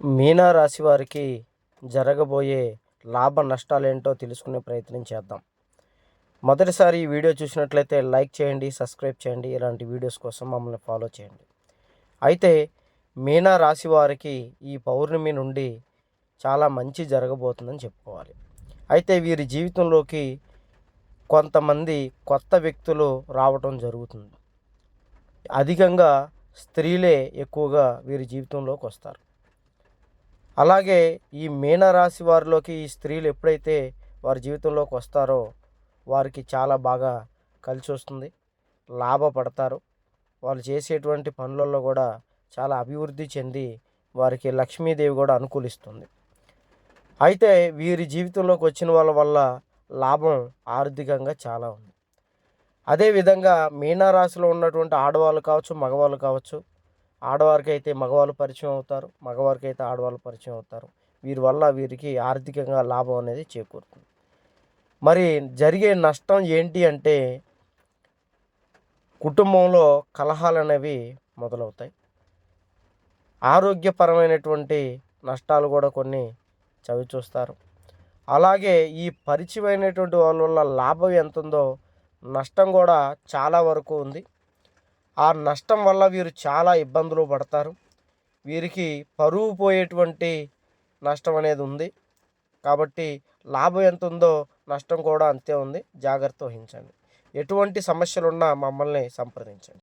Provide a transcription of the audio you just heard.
మీనారాశి వారికి జరగబోయే లాభ నష్టాలు ఏంటో తెలుసుకునే ప్రయత్నం చేద్దాం. మొదటిసారి ఈ వీడియో చూసినట్లయితే లైక్ చేయండి సబ్స్క్రైబ్ చేయండి ఇలాంటి వీడియోస్ కోసం మమ్మల్ని ఫాలో చేయండి. అయితే మీనా రాశి వారికి ఈ పౌర్ణమి నుండి చాలా మంచి జరగబోతుందని చెప్పుకోవాలి. అయితే వీరి జీవితంలోకి కొంతమంది కొత్త వ్యక్తులు రావటం జరుగుతుంది. అధికంగా స్త్రీలే ఎక్కువగా వీరి జీవితంలోకి వస్తారు. అలాగే ఈ మీనరాశి వారిలోకి ఈ స్త్రీలు ఎప్పుడైతే వారి జీవితంలోకి వస్తారో వారికి చాలా బాగా కలిసి వస్తుంది లాభపడతారు. వాళ్ళు చేసేటువంటి పనులలో కూడా చాలా అభివృద్ధి చెంది వారికి లక్ష్మీదేవి కూడా అనుకూలిస్తుంది. అయితే వీరి జీవితంలోకి వచ్చిన వాళ్ళ వల్ల లాభం ఆర్థికంగా చాలా ఉంది. అదేవిధంగా మీనరాశిలో ఉన్నటువంటి ఆడవాళ్ళు కావచ్చు మగవాళ్ళు కావచ్చు ఆడవారికి అయితే మగవాళ్ళు పరిచయం అవుతారు మగవారికి అయితే ఆడవాళ్ళు పరిచయం అవుతారు. వీరి వల్ల వీరికి ఆర్థికంగా లాభం అనేది చేకూరుతుంది. మరి జరిగే నష్టం ఏంటి అంటే కుటుంబంలో కలహాలు అనేవి మొదలవుతాయి. ఆరోగ్యపరమైనటువంటి నష్టాలు కూడా కొన్ని చవి చూస్తారు. అలాగే ఈ పరిచయమైనటువంటి వాళ్ళ వల్ల లాభం ఎంత ఉందో నష్టం కూడా చాలా వరకు ఉంది. ఆ నష్టం వల్ల వీరు చాలా ఇబ్బందులు పడతారు. వీరికి పరువు పోయేటువంటి నష్టం అనేది ఉంది. కాబట్టి లాభం ఎంత ఉందో నష్టం కూడా అంతే ఉంది. జాగ్రత్త వహించండి. ఎటువంటి సమస్యలున్నా మమ్మల్ని సంప్రదించండి.